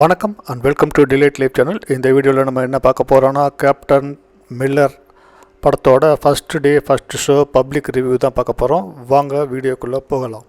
வணக்கம் and welcome to delight life channel இந்த வீடியோவில் நம்ம என்ன பார்க்க போகிறோன்னா கேப்டன் மில்லர் படத்தோட first day first show public review தான் பார்க்க போகிறோம் வாங்க வீடியோக்குள்ளே போகலாம்.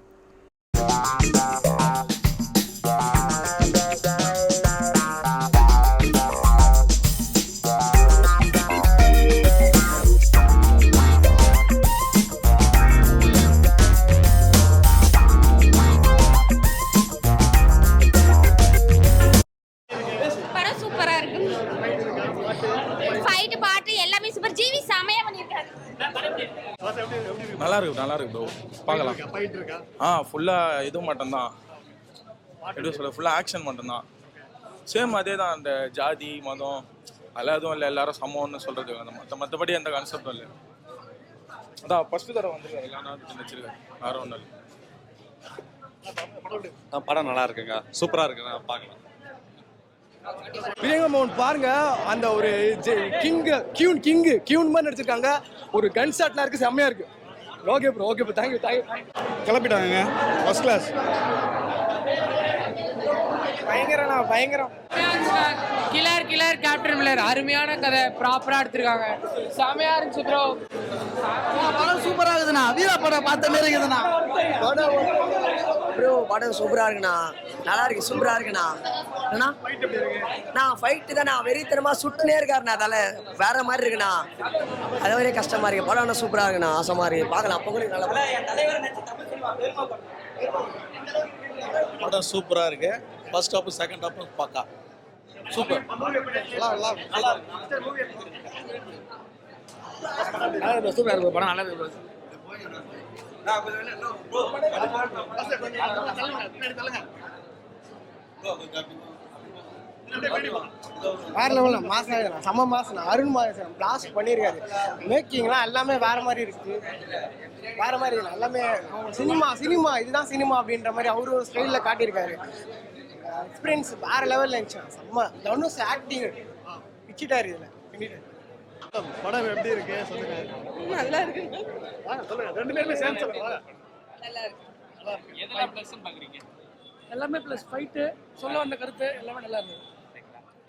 நல்லா இருக்கு நல்லா இருக்கு ப்ரோ பார்க்கலாம் ஆ ஃபுல்லாக இது மட்டும்தான். எப்படி சொல்ல ஃபுல்லாக ஆக்ஷன் மட்டும்தான். சேம் அதே தான் அந்த ஜாதி மதம் அதெல்லாம் எதுவும் இல்லை எல்லாரும் சமம்னு சொல்கிறது அந்த மற்ற மற்றபடி எந்த கான்செப்டும் இல்லை. அதான் ஃபஸ்ட்டு தடவை வந்து எல்லா நாட்டுக்கும் வச்சிருக்கேன் வேற ஒன்றும் இல்லை. ஆ, படம் நல்லா இருக்குங்க சூப்பரா இருக்குங்க பார்க்கலாம் பிரியங்க மோகன் பாருங்க அந்த ஒரு கிங் கியூன் கிங் கியூன் மாதிரி நடிச்சிருக்காங்க. ஒரு கன் ஷாட்லாம் இருக்கு செம்மையா இருக்கு. Okay bro okay bro thank you thank you கிளப்பிட்டாங்க first class பயங்கரண்ணா பயங்கரம். கிளர் கிளர் கேப்டன் மில்லர் அருமையான கதை ப்ராப்பரா எடுத்திருக்காங்க. செமையா இருந்துச்சு ப்ரோ படம் சூப்பரா இருக்குதுண்ணா. வீரா படம் பார்த்த மாதிரி இருக்குதுண்ணா. ப்ரோ படம் சூப்பரா இருக்குண்ணா. நல்லா இருக்கு சூப்பரா இருக்குண்ணா. என்ன நான் ஃபைட்டு தானே வெறித்தனமா சுட்டுனே இருக்காருண்ணா தலை வேற மாதிரி இருக்குண்ணா அது வரையும் கஷ்டமா இருக்கு படம் என்ன சூப்பரா இருக்குண்ணா ஆசமா இருக்கு பார்க்கலாம் பொங்கலுக்கு நல்லா படம் சூப்பரா இருக்கு ஃபர்ஸ்ட் ஹாப் செகண்ட் ஹாப் பக்கா சூப்பர் சூப்பரா இருக்கு படம் நல்லா இருக்கு வேற லெவலில் மாசம் ஆகுதுண்ணா செம்ம மாசம். அருண் மாசம் பிளாஸ்ட் பண்ணியிருக்காரு மேக்கிங்லாம் எல்லாமே வேற மாதிரி இருக்கு. வேற மாதிரி இருக்கு எல்லாமே சினிமா சினிமா இதுதான் சினிமா அப்படின்ற மாதிரி அவரு ஒரு ஸ்டைலில் காட்டியிருக்காரு. எக்ஸ்பீரியன்ஸ் வேற லெவலில் இருந்துச்சு. செம்ம. தனுஷ் ஆக்டிங் பிச்சிட்டாரு இதில். படம் எப்படி இருக்கு? சொல்லுங்க. நல்லா இருக்கு. வாங்க சொல்லுங்க. ரெண்டு பேருமே சேர்ந்து சொல்லுங்க. வாங்க. நல்லா இருக்கு. எல்லாமே ப்ளஸ் ஃபைட்டு சொல்ல வந்த கருத்து எல்லாமே நல்லா இருந்தது.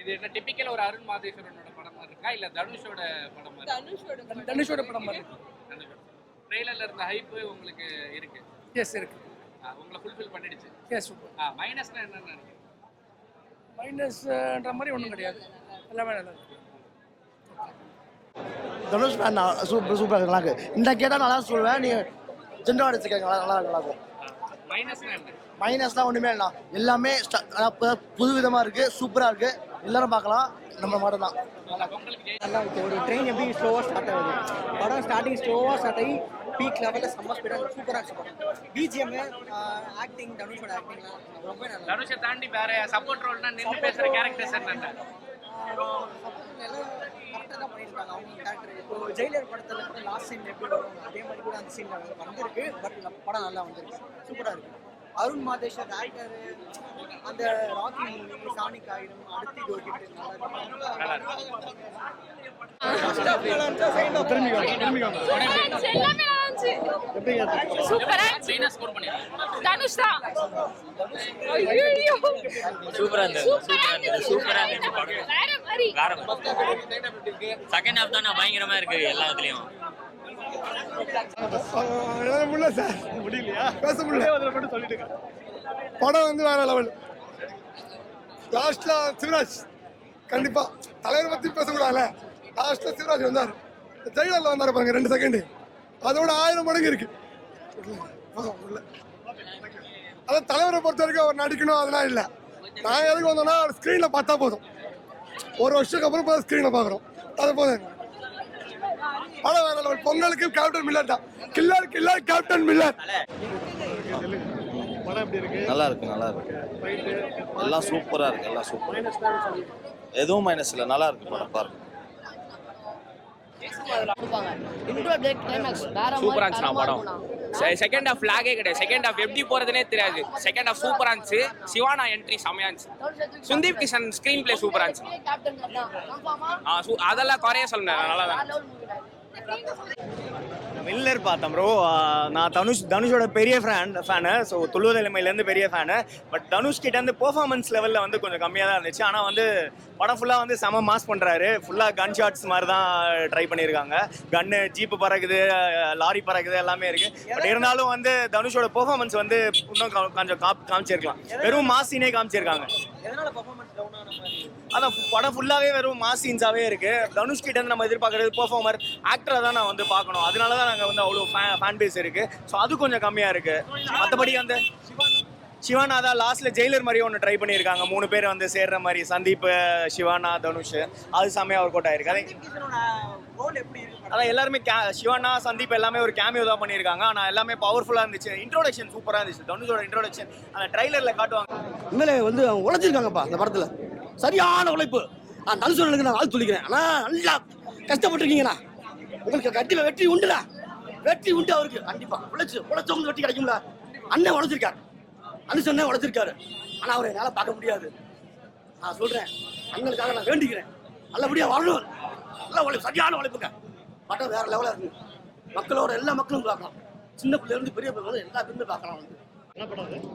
இது என்ன டிபிக்கல் ஒரு அருண் மாதேஸ்வரனோட படமா இருக்கா? இல்ல தனுஷோட படமா இருக்கா? தனுஷோட தனுஷோட படம் மாதிரி இருக்கு. ட்ரெய்லர்ல இருந்த ஹைப் உங்களுக்கு இருக்கு? எஸ் இருக்கு. உங்களை ஃபுல்ஃபில் பண்ணிடுச்சு. எஸ் மைனஸ்னா என்னன்னு நினைக்கிறீங்க மைனஸ்ன்ற மாதிரி ஒன்றும் கிடையாது. எல்லாமே நல்லா இருக்கு. தனுஷ் ஃபேன் சூப்பர் சூப்பராக நல்லா இருக்கு. இந்த கேட்டால் நல்லா சொல்லுவேன். நீ ஜென்ரல் அடிச்சுக்கங்க நல்லா நல்லா நல்லா இருக்கும் மைனஸ்னா என்ன? மைனஸ்லாம் ஒன்றுமே இல்லைண்ணா எல்லாமே புது விதமாக இருக்கு. சூப்பராக இருக்கு. எல்லாரும் பார்க்கலாம். நம்ம மட்டும் தான் நல்லா இருக்கு ஒரு ட்ரெயின் எப்படி ஸ்லோவாக ஸ்டார்ட் ஆகுது? படம் ஸ்டார்டிங் ஸ்லோவாக ஸ்டார்ட் ஆகி பீக் லெவலில் செம்ம ஸ்பீடாக சூப்பராக படம். பிஜிஎம் ஆக்டிங் தனுஷோட ஆக்டிங்லாம் ரொம்ப நல்லா தனுஷை தாண்டி வேற சப்போர்ட் ரோல்னா நின்று பேசுற கேரக்டர்ஸ் என்னென்ன கரெக்டாக தான் பண்ணியிருக்காங்க அவங்க கேரக்டர் இப்போ ஜெயிலர் படத்தில் கூட லாஸ்ட் சீன் எப்படி வரும்? அதே மாதிரி கூட அந்த சீன் வந்திருக்கு. பட் படம் நல்லா வந்திருக்கு. சூப்பராக இருக்கு. அருண் மாதேஸ்வர் ஆக்டர் அந்த ராக்கி மூவி சானிக் ஆயிடும் அடுத்து இது ஒரு வேற செகண்ட் ஹாஃப் தான் பயங்கரமா இருக்கு எல்லாத்துலயும். முடியல சார் முடியலையா? பேச முடியல. மட்டும் சொல்லிட்டு படம் வந்து வேற லெவல் லாஸ்ட்ல சிவராஜ். கண்டிப்பா. தலைவர் பத்தி பேசக்கூடாதுல லாஸ்ட்ல சிவராஜ் வந்தார். ஜெயலலிதா வந்தாரு பாருங்க ரெண்டு செகண்ட் அதோட ஆயிரம் மடங்கு இருக்கு. அதான் தலைவரை பொறுத்த வரைக்கும் அவர் நடிக்கணும் அதெல்லாம் இல்லை. நான் எதுக்கு வந்தோம்னா ஸ்க்ரீனில் பார்த்தா போதும். ஒரு வருஷத்துக்கு அப்புறம் இப்போ ஸ்க்ரீனில் பார்க்குறோம். அது போதும். வேற பொங்கலுக்கு கேப்டன் மில்லர் தான். கில்லர் கில்லர் கேப்டன் மில்லர் நல்லா இருக்கு நல்லா இருக்கு. எல்லாம் சூப்பரா இருக்கு எல்லாம் சூப்பர் எதுவும் மைனஸ் இல்லை நல்லா இருக்கு படம் பாருங்க. சூப்பரா இருந்துச்சு படம். செகண்ட் ஹாஃப் லாகே கிடையாது. செகண்ட் ஹாஃப் எப்படி போறதுனே தெரியாது. செகண்ட் ஹாஃப் சூப்பரா இருந்துச்சு சிவானா என்ட்ரி செமையா இருந்துச்சு சுந்தீப் கிஷன் ஸ்கிரீன் பிளே சூப்பரா இருந்துச்சு அதெல்லாம் குறைய சொல்ல நல்லா தான் மில்லர் பார்த்தேன் ப்ரோ நான் தனுஷ் தனுஷோட பெரிய ஃபேன் ஃபேனு ஸோ துள்ளுவதலைமையிலேருந்து பெரிய ஃபேனு பட் தனுஷ் கிட்ட இருந்து பெர்ஃபார்மன்ஸ் லெவலில் வந்து கொஞ்சம் கம்மியாக தான் இருந்துச்சு. ஆனால் வந்து படம் ஃபுல்லாக வந்து செம மாஸ் பண்ணுறாரு ஃபுல்லாக கன் ஷாட்ஸ் மாதிரி தான் ட்ரை பண்ணியிருக்காங்க கன்னு ஜீப்பு பறக்குது லாரி பறக்குது எல்லாமே இருக்குது பட் இருந்தாலும் வந்து தனுஷோட பெர்ஃபார்மன்ஸ் வந்து இன்னும் கொஞ்சம் காப் காமிச்சிருக்கலாம். வெறும் மாசினே காமிச்சிருக்காங்க. அதான் படம் ஃபுல்லாகவே வெறும் மாஸ் சீன்ஸாகவே இருக்கு. தனுஷ் கிட்ட இருந்து நம்ம எதிர்பார்க்கறது பெர்ஃபார்மர் ஆக்டரை தான் நான் வந்து பார்க்கணும். அதனால தான் நாங்கள் வந்து அவ்வளோ ஃபேன் ஃபேன் பேஸ் இருக்கு. ஸோ அது கொஞ்சம் கம்மியாக இருக்கு. மற்றபடி வந்து சிவானா தான் லாஸ்ட்ல ஜெயிலர் மாதிரி ஒன்று ட்ரை பண்ணியிருக்காங்க. மூணு பேர் வந்து சேர்ற மாதிரி சந்தீப் சிவானா தனுஷ் அது செம்மையாக ஒர்க் அவுட் ஆயிருக்கு. இருக்கு அதான் எல்லாருமே கே சிவானா சந்தீப் எல்லாமே ஒரு கேமியோ தான் பண்ணியிருக்காங்க. ஆனால் எல்லாமே பவர்ஃபுல்லாக இருந்துச்சு. இன்ட்ரோடக்ஷன் சூப்பராக இருந்துச்சு. தனுஷோட இன்ட்ரோடக்ஷன் அந்த ட்ரைலரில் காட்டுவாங்க. உண்மையிலே வந்து அவங்க உழைச்சிருக்காங்கப்பா இந்த படத்தில். சரியான உழைப்பு. நான் தனுசனுக்கு நான் வாழ்த்து சொல்லிக்கிறேன். ஆனால் நல்லா கஷ்டப்பட்டிருக்கீங்கண்ணா. உங்களுக்கு கட்டி வெற்றி உண்டுடா. வெற்றி உண்டு அவருக்கு. கண்டிப்பாக உழைச்சி உழைச்சவங்க வெற்றி கிடைக்கும்ல அண்ணன் உழைச்சிருக்காரு. அனுசன் உழைச்சிருக்காரு. ஆனால் அவரை என்னால் பார்க்க முடியாது. நான் சொல்கிறேன் அண்ணனுக்காக நான் வேண்டிக்கிறேன். நல்லபடியாக வாழணும். நல்லா உழைப்பு சரியான உழைப்புங்க. படம் வேற லெவலாக இருக்கு. மக்களோட எல்லா மக்களும் பார்க்கலாம். சின்ன பிள்ளைலேருந்து பெரிய பிள்ளை எல்லா பேருமே பார்க்கலாம் வந்து.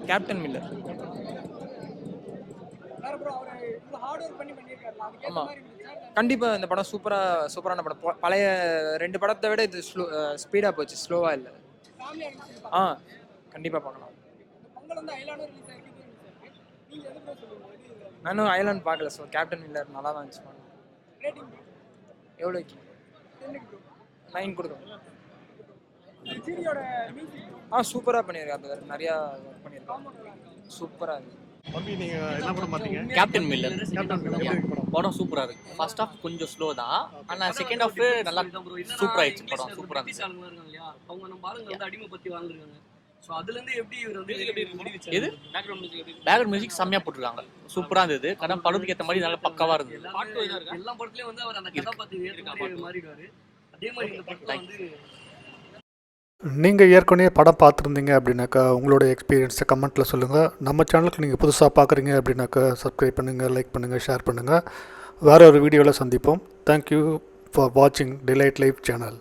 கேப்டன் மில்லர் வேற ப்ரோ அவர் இவ்வளவு ஹார்ட் ஒர்க் பண்ணி பண்ணியிருக்காருல அதுக்கு ஆமா. மாதிரி இருந்துச்சா. கண்டிப்பா இந்த படம் சூப்பரா சூப்பரான படம். பழைய ரெண்டு படத்தை விட இது ஸ்லோ ஸ்பீடா போச்சு. ஸ்லோவா இல்ல. ஆ கண்டிப்பா பார்க்கலாம் நானும் ஐலாண்ட் பார்க்கல ஸோ கேப்டன் மில்லர் நல்லா தான் இருந்துச்சு எவ்வளோக்கு நைன் மியூசிக் ஆ சூப்பரா பண்ணியிருக்காரு brother. நிறையா ஒர்க் பண்ணியிருக்காரு சூப்பரா இருக்கு. தம்பி நீங்க என்ன படம் பார்த்தீங்க கேப்டன் மில்லர் படம்? சூப்பரா இருக்கு. ஃபர்ஸ்ட் ஹாஃப் கொஞ்சம் ஸ்லோ தான். ஆனா செகண்ட் ஹாஃப் நல்லா சூப்பர் ஆயிடுச்சு படம். சூப்பரா இருந்துச்சு. அவங்க நம்ம ஆளுங்க வந்து அடிமை பத்தி வாழ்ந்துருக்காங்க ஸோ அதுல இருந்து எப்படி இவர் வந்து எது? பேக்ரவுண்ட் மியூசிக் செம்மையா போட்டிருக்காங்க. சூப்பரா இருந்தது. கடன் படத்துக்கு ஏத்த மாதிரி நல்லா பக்காவா இருந்தது. எல்லா படத்துலயும் வந்து அவர் அந்த கதாபாத்திரம் மாறிடுவாரு. அதே மாதிரி இந்த படத்துல வந்து நீங்கள் ஏற்கனவே படம் பார்த்துருந்தீங்க அப்படின்னாக்கா உங்களோட எக்ஸ்பீரியன்ஸை கமெண்ட்டில் சொல்லுங்கள் நம்ம சேனலுக்கு நீங்கள் புதுசாக பார்க்குறீங்க அப்படின்னாக்கா சப்ஸ்கிரைப் பண்ணுங்கள் லைக் பண்ணுங்கள் ஷேர் பண்ணுங்கள் வேறு ஒரு வீடியோவில் சந்திப்போம் தேங்க்யூ ஃபார் வாட்சிங் டிலைட் லைஃப் சேனல்